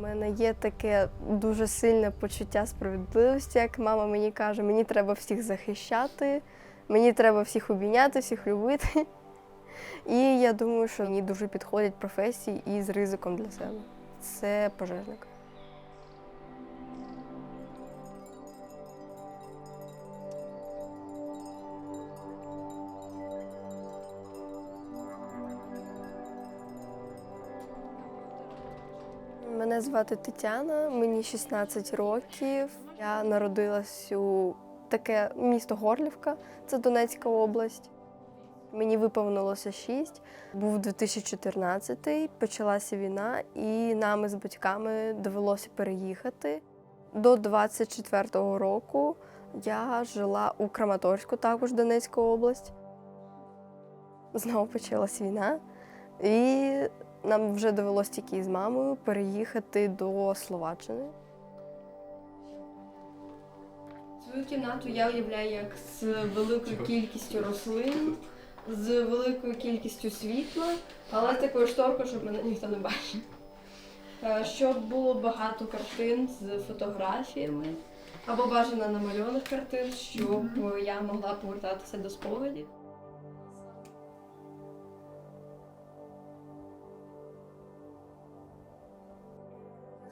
У мене є таке дуже сильне почуття справедливості, як мама мені каже, мені треба всіх захищати, мені треба всіх обійняти, всіх любити. І я думаю, що мені дуже підходять професії із ризиком для себе. Це пожежник. Мене звати Тетяна, мені 16 років. Я народилась у таке місто Горлівка, це Донецька область. Мені виповнилося 6. Був 2014, почалася війна, і нам із батьками довелося переїхати. До 24-го року я жила у Краматорську, також Донецька область. Знову почалась війна, і нам вже довелося тільки з мамою переїхати до Словаччини. Свою кімнату я уявляю як з великою кількістю рослин, з великою кількістю світла, але з такою шторкою, щоб мене ніхто не бачив. Е, Щоб було багато картин з фотографіями або бажано намальованих картин, щоб я могла повертатися до сповіді.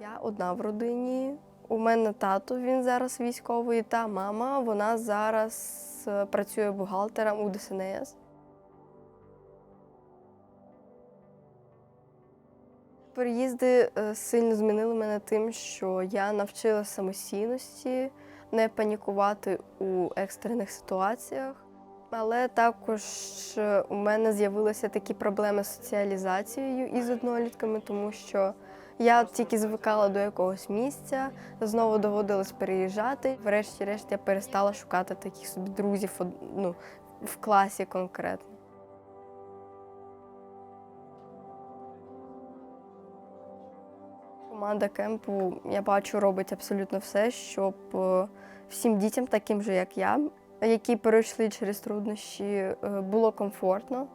Я одна в родині. У мене тато, він зараз військовий, та мама, вона зараз е, працює бухгалтером у ДСНС. Переїзди е, сильно змінили мене тим, що я навчилася самостійності, не панікувати у екстрених ситуаціях. Але також е, у мене з'явилися такі проблеми з соціалізацією із однолітками, тому що я тільки звикала до якогось місця, знову доводилось переїжджати. Врешті-решт я перестала шукати таких собі друзів ну, в класі конкретно. Команда кемпу, я бачу, робить абсолютно все, щоб е, всім дітям, таким же як я, які перейшли через труднощі, е, було комфортно.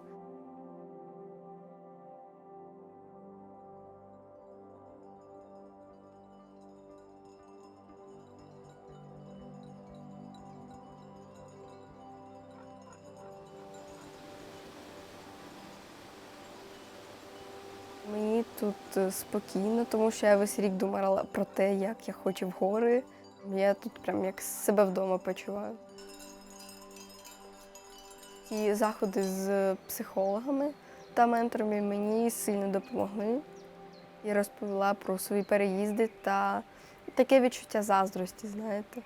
Мені тут е, спокійно, тому що я весь рік думала про те, як я хочу в гори. Я тут прям як себе вдома почуваю. Ті заходи з психологами та менторами мені сильно допомогли. Я розповіла про свої переїзди та таке відчуття заздрості, знаєте.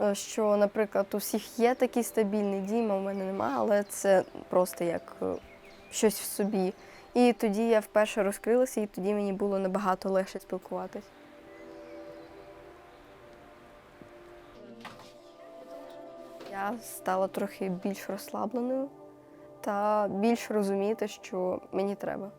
Е, Що, наприклад, у всіх є такий стабільний дім, а в мене немає, але це просто як е, щось в собі. І тоді я вперше розкрилася, і тоді мені було набагато легше спілкуватись. Я стала трохи більш розслабленою та більш розуміти, що мені треба.